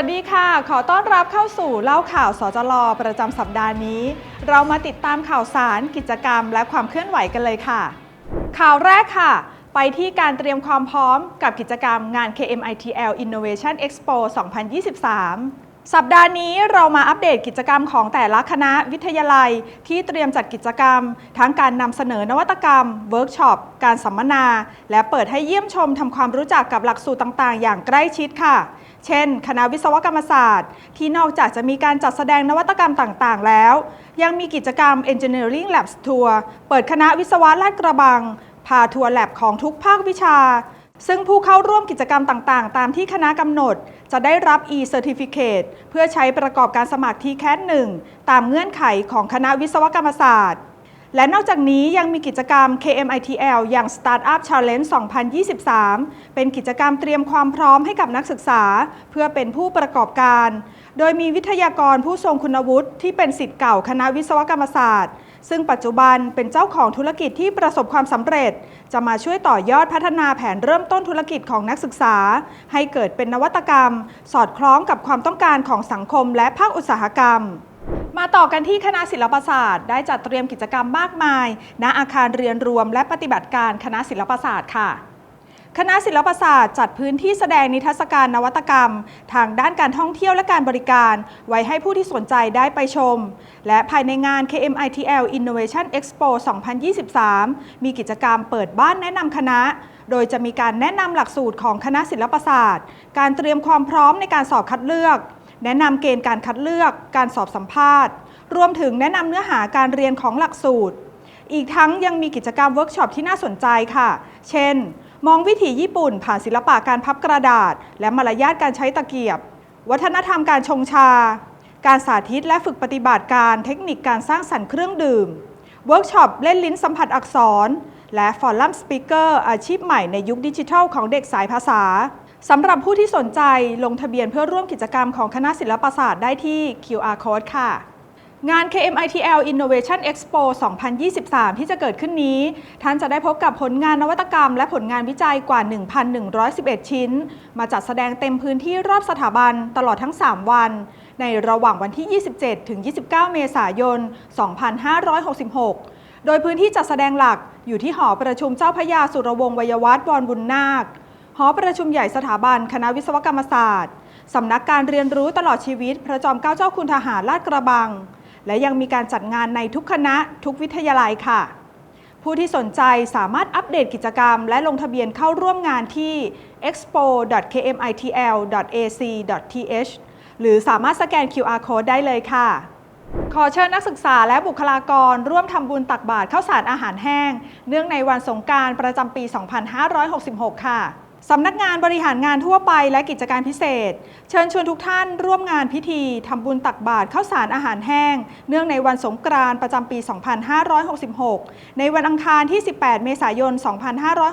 วัสดีค่ะ ขอต้อนรับเข้าสู่เล่าข่าวสจลประจำสัปดาห์นี้ เรามาติดตามข่าวสารกิจกรรม และความเคลื่อนไหวกันเลยค่ะ ข่าวแรกค่ะ ไปที่การเตรียมความพร้อมกับกิจกรรมงาน KMITL Innovation Expo 2023 สัปดาห์นี้เรามาอัปเดตกิจกรรมของแต่ละคณะวิทยาลัยที่เตรียมจัดกิจกรรม ทั้งการนำเสนอนวัตกรรม เวิร์กช็อป การสัมมนา และเปิดให้เยี่ยมชมทำความรู้จักกับหลักสูตรต่าง ๆ อย่างใกล้ชิดค่ะ เช่น คณะวิศวกรรมศาสตร์ ที่นอกจากจะมีการจัดแสดงนวัตกรรมต่าง ๆ แล้ว ยังมีกิจกรรม Engineering Labs Tour เปิดคณะวิศวะลาดกระบัง พาทัวร์แลบของทุกภาควิชา ซึ่งผู้เข้าร่วมกิจกรรมต่างๆ ตามที่คณะกำหนด จะได้รับ e-certificate เพื่อใช้ประกอบการสมัคร TCAT 1ตามเงื่อนไขของคณะวิศวกรรมศาสตร์ และนอกจากนี้ยังมีกิจกรรม KMITL อย่าง Startup Challenge 2023 เป็นกิจกรรมเตรียมความพร้อมให้กับนักศึกษา เพื่อเป็นผู้ประกอบการ โดยมีวิทยากรผู้ทรงคุณวุฒิที่เป็นสิทธิ์เก่าคณะวิศวกรรมศาสตร์ ซึ่งปัจจุบันเป็นเจ้าของธุรกิจที่ประสบความสำเร็จ จะมาช่วยต่อยอดพัฒนาแผนเริ่มต้นธุรกิจของนักศึกษา ให้เกิดเป็นนวัตกรรม สอดคล้องกับความต้องการของสังคมและภาคอุตสาหกรรมมาต่อกันที่คณะศิลปศาสตร์ ได้จัดเตรียมกิจกรรมมากมาย ณอาคารเรียนรวมและปฏิบัติการคณะศิลปศาสตร์ค่ะ คณะศิลปศาสตร์จัดพื้นที่แสดงนิทรรศการนวัตกรรม ทางด้านการท่องเที่ยวและการบริการ ไว้ให้ผู้ที่สนใจได้ไปชม และภายในงาน KMITL Innovation Expo 2023 มีกิจกรรมเปิดบ้านแนะนำคณะ โดยจะมีการแนะนำหลักสูตรของคณะศิลปศาสตร์ การเตรียมความพร้อมในการสอบคัดเลือก แนะนำเกณฑ์การคัดเลือก การสอบสัมภาษณ์ รวมถึงแนะนำเนื้อหาการเรียนของหลักสูตร อีกทั้งยังมีกิจกรรมเวิร์กช็อปที่น่าสนใจค่ะ เช่น มองวิถีญี่ปุ่นผ่านศิลปะการพับกระดาษ และมารยาทการใช้ตะเกียบ วัฒนธรรมการชงชา การสาธิตและฝึกปฏิบัติการเทคนิคการสร้างสรรค์เครื่องดื่ม เวิร์กช็อปเล่นลิ้นสัมผัสอักษร และฟอรัมสปีกเกอร์อาชีพใหม่ในยุคดิจิทัลของเด็กสายภาษาสำหรับผู้ที่สนใจลงทะเบียนเพื่อร่วมกิจกรรมของคณะศิลปศาสตร์ได้ที่ QR Code ค่ะ งาน KMITL Innovation Expo 2023 ที่จะเกิดขึ้นนี้ ท่านจะได้พบกับผลงานนวัตกรรม และผลงานวิจัยกว่า 1,111 ชิ้น มาจัดแสดงเต็มพื้นที่รอบสถาบันตลอดทั้ง 3 วัน ในระหว่างวันที่ 27 ถึง 29 เมษายน 2566 โดยพื้นที่จัดแสดงหลักอยู่ที่หอประชุมเจ้าพยาสุรวงศ์วยวัฒน์วรบุญนาค หอประชุมใหญ่สถาบัน คณะวิศวกรรมศาสตร์ สำนักการเรียนรู้ตลอดชีวิต พระจอมเกล้าเจ้าคุณทหารลาดกระบัง และยังมีการจัดงานในทุกคณะทุกวิทยาลัยค่ะ ผู้ที่สนใจสามารถอัปเดตกิจกรรม และลงทะเบียนเข้าร่วมงานที่ expo.kmitl.ac.th หรือสามารถสแกน QR code ได้เลยค่ะ ขอเชิญนักศึกษาและบุคลากรร่วมทำบุญตักบาตรข้าวสารอาหารแห้ง เนื่องในวันสงการประจำปี 2566 ค่ะ สำนักงานบริหารงานทั่วไปและกิจการพิเศษ เชิญชวนทุกท่านร่วมงานพิธีทำบุญตักบาตรข้าวสารอาหารแห้ง เนื่องในวันสงกรานต์ประจำปี 2566 ในวันอังคารที่ 18 เมษายน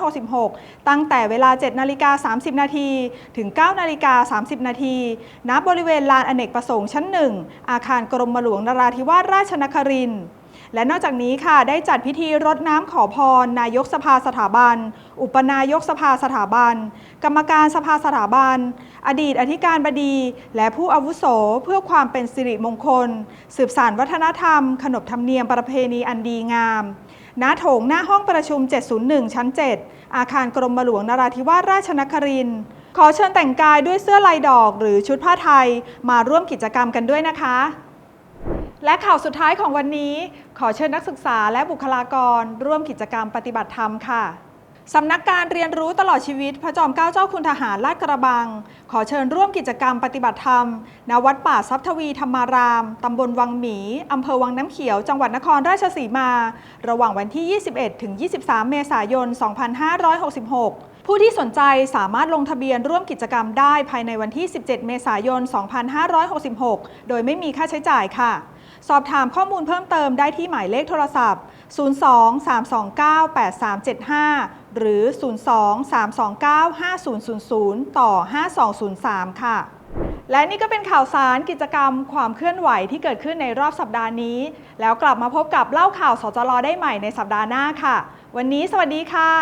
2566 ตั้งแต่เวลา 7 นาฬิกา 30 นาทีถึง 9 นาฬิกา 30 นาทีณบริเวณลานอเนกประสงค์ชั้น 1 อาคารกรมหลวงนราธิวาสราชนครินทร์ และนอกจากนี้ค่ะได้จัดพิธีรดน้ำขอพร นายกสภาสถาบัน อุปนายกสภาสถาบัน กรรมการสภาสถาบัน อดีตอธิการบดี และผู้อาวุโสเพื่อความเป็นสิริมงคล สืบสานวัฒนธรรม ขนบธรรมเนียมประเพณีอันดีงามณโถงหน้าห้องประชุม 701 ชั้น 7 อาคารกรมหลวงนราธิวาสราชนครินขอเชิญแต่งกายด้วยเสื้อลายดอกหรือชุดผ้าไทย มาร่วมกิจกรรมกันด้วยนะคะ และข่าวสุดท้ายของวันนี้ ขอเชิญนักศึกษาและบุคลากร ร่วมกิจกรรมปฏิบัติธรรมค่ะสำนักการเรียนรู้ตลอดชีวิต พระจอมเกล้าเจ้าคุณทหารลาดกระบัง ขอเชิญร่วมกิจกรรมปฏิบัติธรรม ณ วัดป่าทรัพทวีธรรมาราม ตำบลวังหมี อำเภอวังน้ำเขียว จังหวัดนครราชสีมา ระหว่างวันที่ 21 ถึง 23 เมษายน 2566 ผู้ที่สนใจสามารถลงทะเบียนร่วมกิจกรรมได้ภายในวันที่ 17 เมษายน 2566 โดยไม่มีค่าใช้จ่ายค่ะ สอบถามข้อมูลเพิ่มเติมได้ที่หมายเลขโทรศัพท์ 02-329-8375 หรือ 02-329-5000 ต่อ 5203 ค่ะ และนี่ก็เป็นข่าวสารกิจกรรมความเคลื่อนไหวที่เกิดขึ้นในรอบสัปดาห์นี้ แล้วกลับมาพบกับเล่าข่าวสจลได้ใหม่ในสัปดาห์หน้าค่ะ วันนี้สวัสดีค่ะ